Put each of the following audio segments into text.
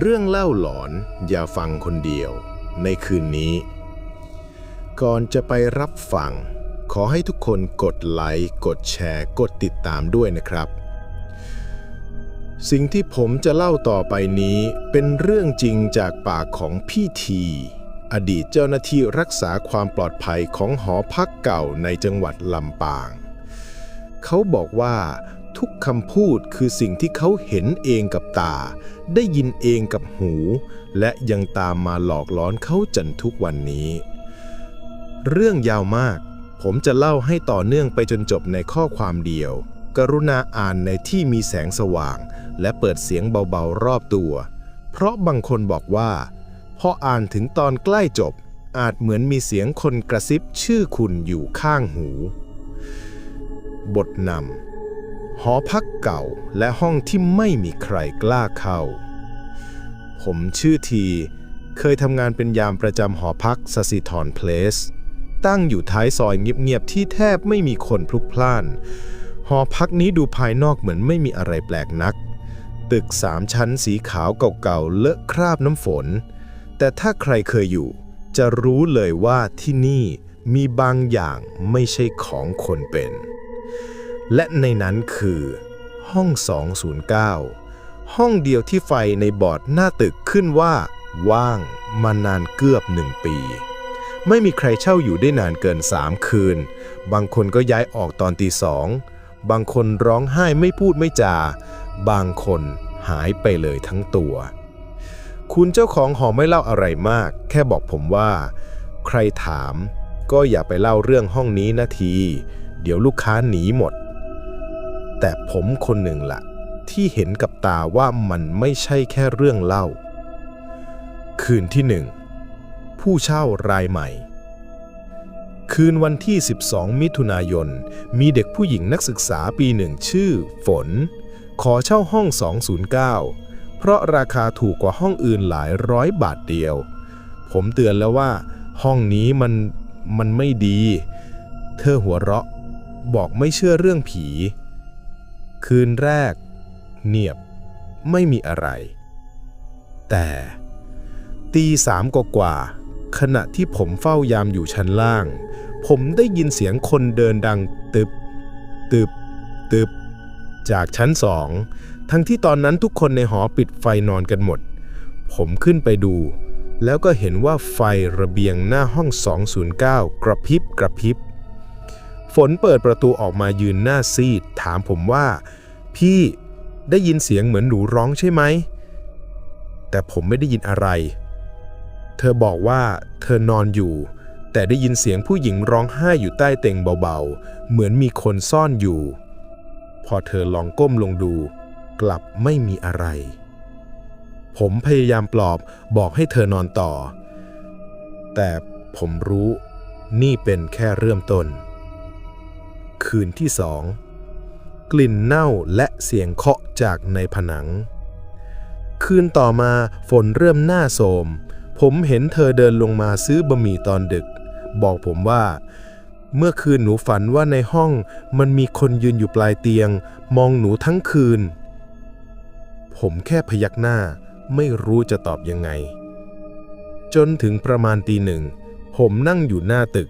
เรื่องเล่าหลอนอย่าฟังคนเดียว ในคืนนี้ ก่อนจะไปรับฟัง ขอให้ทุกคนกดไลค์กดแชร์ กดติดตามด้วยนะครับ สิ่งที่ผมจะเล่าต่อไปนี้เป็นเรื่องจริงจากปากของพี่ที อดีตเจ้าหน้าที่รักษาความปลอดภัยของหอพักเก่าในจังหวัดลำปาง เขาบอกว่า ทุกคำพูดคือสิ่งที่เขาเห็นเองกับตา ได้ยินเองกับหู และยังตามมาหลอกล้อนเขาจนทุกวันนี้ เรื่องยาวมาก ผมจะเล่าให้ต่อเนื่องไปจนจบในข้อความเดียว กรุณาอ่านในที่มีแสงสว่าง และเปิดเสียงเบาๆรอบตัว เพราะบางคนบอกว่า พออ่านถึงตอนใกล้จบ อาจเหมือนมีเสียงคนกระซิบชื่อคุณอยู่ข้างหู บทนำ หอพักเก่าและห้องที่ไม่มีใครกล้าเข้า ผมชื่อที เคยทำงานเป็นยามประจำหอพักสสิทรเพลส ตั้งอยู่ท้ายซอยเงียบๆที่แทบไม่มีคนพลุกพล่าน หอพักนี้ดูภายนอกเหมือนไม่มีอะไรแปลกนัก ตึกสามชั้นสีขาวเก่าๆเลอะคราบน้ำฝน แต่ถ้าใครเคยอยู่ จะรู้เลยว่าที่นี่มีบางอย่างไม่ใช่ของคนเป็น และในนั้นคือ ห้อง 209 ห้องเดียวที่ไฟในบอร์ดหน้าตึกขึ้นว่า ว่างมานานเกือบหนึ่งปี ไม่มีใครเช่าอยู่ได้นานเกิน3คืน บางคนก็ย้ายออกตอนตีสองบางคนร้องไห้ไม่พูดไม่จา บางคนหายไปเลยทั้งตัว คุณเจ้าของหอไม่เล่าอะไรมาก แค่บอกผมว่า ใครถามก็อย่าไปเล่าเรื่องห้องนี้นาที เดี๋ยวลูกค้าหนีหมด แต่ผมคนหนึ่งละ่ะ ที่เห็นกับตาว่ามันไม่ใช่แค่เรื่องเล่า คืนที่หนึ่งผู้เช่ารายใหม่ คืนวันที่ 12 มิถุนายน มีเด็กผู้หญิงนักศึกษาปีหนึ่งชื่อ ฝน ขอเช่าห้อง 209 เพราะราคาถูกกว่าห้องอื่นหลายร้อยบาทเดียว ผมเตือนแล้วว่า ห้องนี้มันมันไม่ดี เธอหัวเราะ บอกไม่เชื่อเรื่องผี คืนแรกเงียบไม่มีอะไร แต่ตีสามกว่า ขณะที่ผมเฝ้ายามอยู่ชั้นล่าง ผมได้ยินเสียงคนเดินดังตึบ ตึบ ตึบ จากชั้นสอง ทั้งที่ตอนนั้นทุกคนในหอปิดไฟนอนกันหมด ผมขึ้นไปดู แล้วก็เห็นว่าไฟระเบียงหน้าห้อง 209 กระพริบกระพริบ ฝนเปิดประตูออกมายืนหน้าซีด ถามผมว่า พี่ได้ยินเสียงเหมือนหนูร้องใช่ไหม แต่ผมไม่ได้ยินอะไร เธอบอกว่าเธอนอนอยู่ แต่ได้ยินเสียงผู้หญิงร้องไห้อยู่ใต้เตียงเบาๆ เหมือนมีคนซ่อนอยู่ พอเธอลองก้มลงดู กลับไม่มีอะไร ผมพยายามปลอบบอกให้เธอนอนต่อ แต่ผมรู้นี่เป็นแค่เริ่มต้น คืนที่สอง กลิ่นเน่าและเสียงเคาะจากในผนัง คืนต่อมาฝนเริ่มหน้าโสม ผมเห็นเธอเดินลงมาซื้อบะหมี่ตอนดึก บอกผมว่า เมื่อคืนหนูฝันว่าในห้องมันมีคนยืนอยู่ปลายเตียง มองหนูทั้งคืน ผมแค่พยักหน้าไม่รู้จะตอบยังไง จนถึงประมาณตีหนึ่ง ผมนั่งอยู่หน้าตึก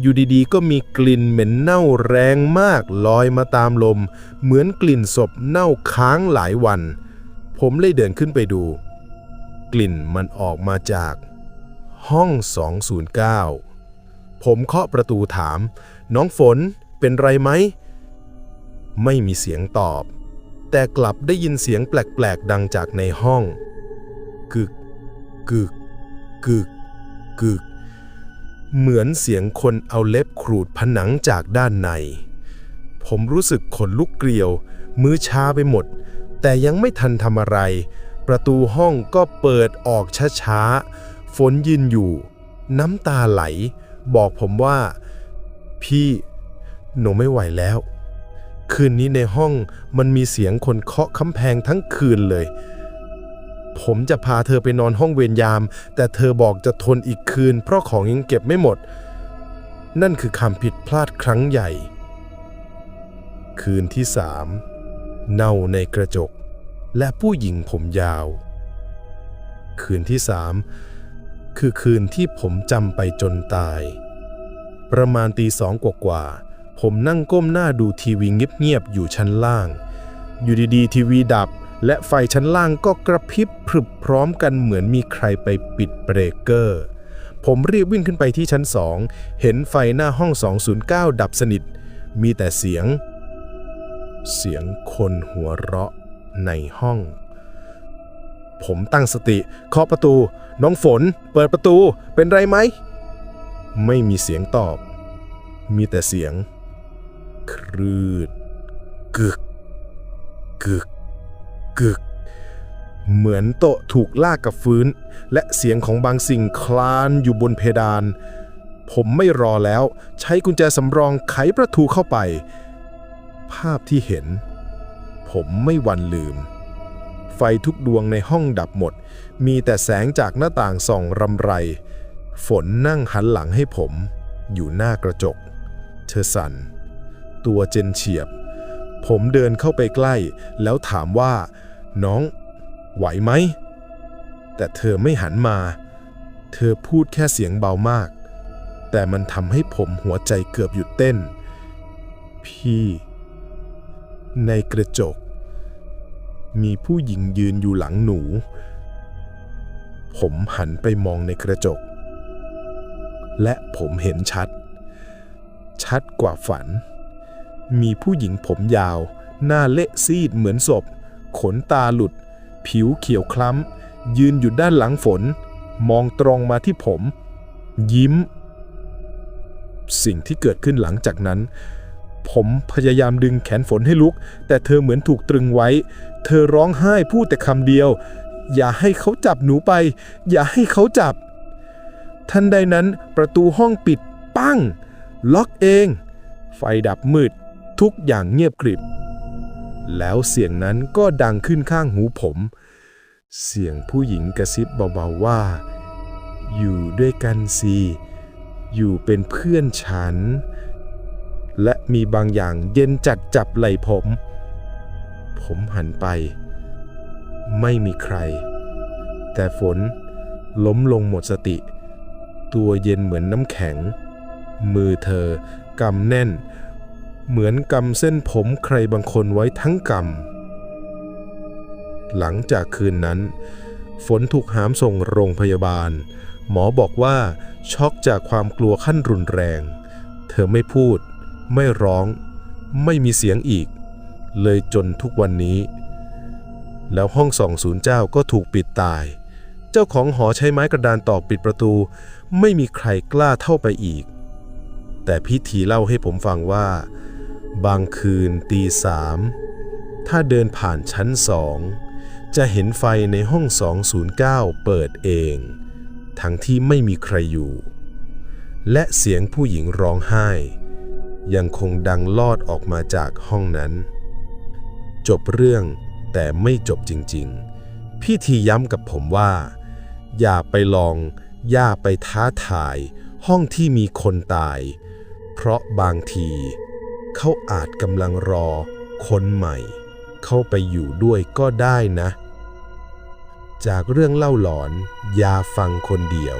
อยู่ดีๆ ก็มีกลิ่นเหม็นเน่าแรงมากลอยมาตามลม เหมือนกลิ่นศพเน่าค้างหลายวัน ผมเลยเดินขึ้นไปดู กลิ่นมันออกมาจาก ห้อง 209 ผมเคาะประตูถาม น้องฝนเป็นไรไหม ไม่มีเสียงตอบ แต่กลับได้ยินเสียงแปลกๆ ดังจากในห้อง กึก กึก กึก กึก เหมือนเสียงคนเอาเล็บขูดผนังจากด้านใน ผมรู้สึกขนลุกเกลียว มือชาไปหมด แต่ยังไม่ทันทำอะไร ประตูห้องก็เปิดออกช้าๆ ฝนยืนอยู่ น้ำตาไหล บอกผมว่า พี่ หนูไม่ไหวแล้ว คืนนี้ในห้องมันมีเสียงคนเคาะคำแพงทั้งคืนเลย ผมจะพาเธอไปนอนห้องเวรยาม แต่เธอบอกจะทนอีกคืน เพราะของยังเก็บไม่หมด นั่นคือคำผิดพลาดครั้งใหญ่ คืนที่สามเน่าในกระจก และผู้หญิงผมยาว คืนที่สามคือคืนที่ผมจำไปจนตาย ประมาณตีสองกว่าๆผมนั่งก้มหน้าดูทีวีเงียบๆอยู่ชั้นล่าง อยู่ดีๆ ทีวีดับ และไฟชั้นล่างก็กระพริบพรึบพร้อมกันเหมือนมีใครไปปิดเบรกเกอร์ ผมรีบวิ่งขึ้นไปที่ชั้นสอง เห็นไฟหน้าห้อง 209 ดับสนิท มีแต่เสียง เสียงคนหัวเราะในห้อง ผมตั้งสติเคาะประตู น้องฝน เปิดประตู เป็นไรไหม ไม่มีเสียงตอบ มีแต่เสียง ครืด กึก กึก กึก เหมือนโต๊ะถูกลากกับฟื้น และเสียงของบางสิ่งคลานอยู่บนเพดาน ผมไม่รอแล้ว ใช้กุญแจสำรองไขประตูเข้าไป ภาพที่เห็น ผมไม่วันลืม ไฟทุกดวงในห้องดับหมด มีแต่แสงจากหน้าต่างส่องรำไร ฝนนั่งหันหลังให้ผม อยู่หน้ากระจก เธอสั่นตัวเจนเฉียบ ผมเดินเข้าไปใกล้ แล้วถามว่า น้อง ไหวไหม แต่เธอไม่หันมา เธอพูดแค่เสียงเบามาก แต่มันทำให้ผมหัวใจเกือบหยุดเต้น พี่ ในกระจก มีผู้หญิงยืนอยู่หลังหนู ผมหันไปมองในกระจก และผมเห็นชัด ชัดกว่าฝัน มีผู้หญิงผมยาว หน้าเละซีดเหมือนศพ ขนตาหลุด ผิวเขียวคล้ำ ยืนอยู่ด้านหลังฝน มองตรงมาที่ผม ยิ้ม สิ่งที่เกิดขึ้นหลังจากนั้น ผมพยายามดึงแขนฝนให้ลุก แต่เธอเหมือนถูกตรึงไว้ เธอร้องไห้พูดแต่คำเดียว อย่าให้เขาจับหนูไป อย่าให้เขาจับ ทันใดนั้นประตูห้องปิด ปั้ง ล็อกเอง ไฟดับมืด ทุกอย่างเงียบกริบ แล้วเสียงนั้นก็ดังขึ้นข้างหูผม เสียงผู้หญิงกระซิบเบาๆว่า อยู่ด้วยกันสิอยู่เป็นเพื่อนฉัน และมีบางอย่างเย็นจัดจับไหล่ผม ผมหันไป ไม่มีใคร แต่ฝนล้มลงหมดสติ ตัวเย็นเหมือนน้ำแข็ง มือเธอกำแน่น เหมือนกำเส้นผมใครบางคนไว้ทั้งกำ หลังจากคืนนั้น ฝนถูกหามส่งโรงพยาบาล หมอบอกว่าช็อกจากความกลัวขั้นรุนแรง เธอไม่พูด ไม่ร้อง ไม่มีเสียงอีก เลยจนทุกวันนี้ แล้วห้องสองศูนย์เจ้าก็ถูกปิดตาย เจ้าของหอใช้ไม้กระดานตอกปิดประตู ไม่มีใครกล้าเข้าไปอีกแต่พิธีเล่าให้ผมฟังว่า บางคืนตีสามถ้าเดินผ่านชั้นสองจะเห็นไฟในห้อง 209 เปิดเอง ทั้งที่ไม่มีใครอยู่ และเสียงผู้หญิงร้องไห้ ยังคงดังลอดออกมาจากห้องนั้น จบเรื่องแต่ไม่จบจริงๆ พี่ทีย้ำกับผมว่า อย่าไปลอง อย่าไปท้าทาย ห้องที่มีคนตาย เพราะบางที เขาอาจกำลังรอ คนใหม่ เข้าไปอยู่ด้วยก็ได้นะ จากเรื่องเล่าหลอนอย่าฟังคนเดียว